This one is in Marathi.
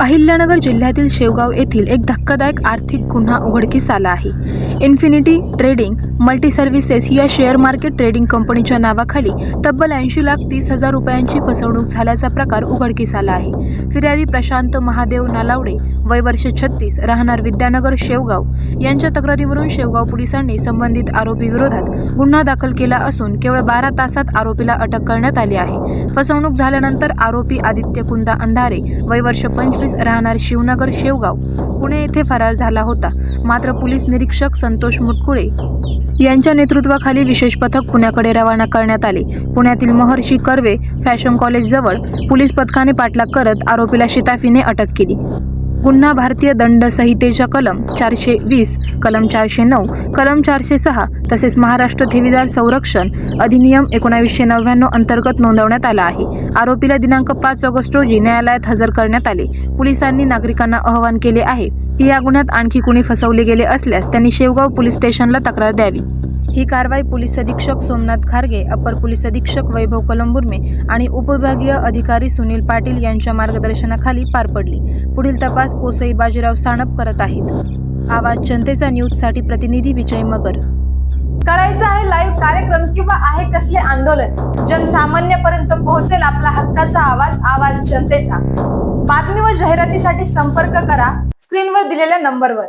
अहिल्यानगर जिल्ह्यातील शेवगाव येथील एक धक्कादायक आर्थिक गुन्हा उघडकीस आला आहे. इन्फिनिटी ट्रेडिंग मल्टी सर्व्हिसेस या शेअर मार्केट ट्रेडिंग कंपनीच्या नावाखाली तब्बल ऐंशी लाख तीस हजार रुपयांची फसवणूक झाल्याचा प्रकार उघडकीस आला आहे. फिर्यादी प्रशांत महादेव नालावडे वय वर्ष छत्तीस राहणार विद्यानगर शेवगाव यांच्या तक्रारीवरून शेवगाव पोलिसांनी संबंधित आरोपीविरोधात गुन्हा दाखल केला असून केवळ बारा तासात आरोपीला अटक करण्यात आली आहे. फसवणूक झाल्यानंतर आरोपी आदित्य कुंदा अंधारे वय वर्ष पंचवीस राहणार शिवनगर शेवगाव पुणे येथे फरार झाला होता. मात्र पोलीस निरीक्षक संतोष मुटकुळे यांच्या नेतृत्वाखाली विशेष पथक पुण्याकडे रवाना करण्यात आले. पुण्यातील महर्षी कर्वे फॅशन कॉलेजजवळ पोलीस पथकाने पाठलाग करत आरोपीला शिताफीने अटक केली. गुन्हा भारतीय दंड संहितेच्या कलम चारशे वीस कलम चारशे नऊ कलम चारशे सहा तसेच महाराष्ट्र ठेवीदार संरक्षण अधिनियम एकोणावीसशे नव्याण्णव अंतर्गत नोंदवण्यात आला आहे. आरोपीला दिनांक पाच ऑगस्ट रोजी न्यायालयात हजर करण्यात आले. पोलिसांनी नागरिकांना आवाहन केले आहे की या गुन्ह्यात आणखी कुणी फसवले गेले असल्यास त्यांनी शेवगाव पोलीस स्टेशनला तक्रार द्यावी. ही कारवाई पोलीस अधीक्षक सोमनाथ खारगे अपर पोलीस अधीक्षक वैभव कलंबुर्मे आणि उपविभागीय अधिकारी सुनील पाटील यांच्या मार्गदर्शनाखाली पार पडली. पुढील तपास पोसई बाजीराव साणप करत आहेत. आवाज जनतेचा न्यूजसाठी प्रतिनिधी विजय मगर. करायचं आहे लाईव्ह कार्यक्रम किंवा आहे कसले आंदोलन? जनसामान्यपर्यंत पोहोचेल आपला हक्काचा आवाज आवाज जनतेचा. बातमी व जाहिरातीसाठी संपर्क करा. स्क्रीनवर दिलेल्या नंबरवर.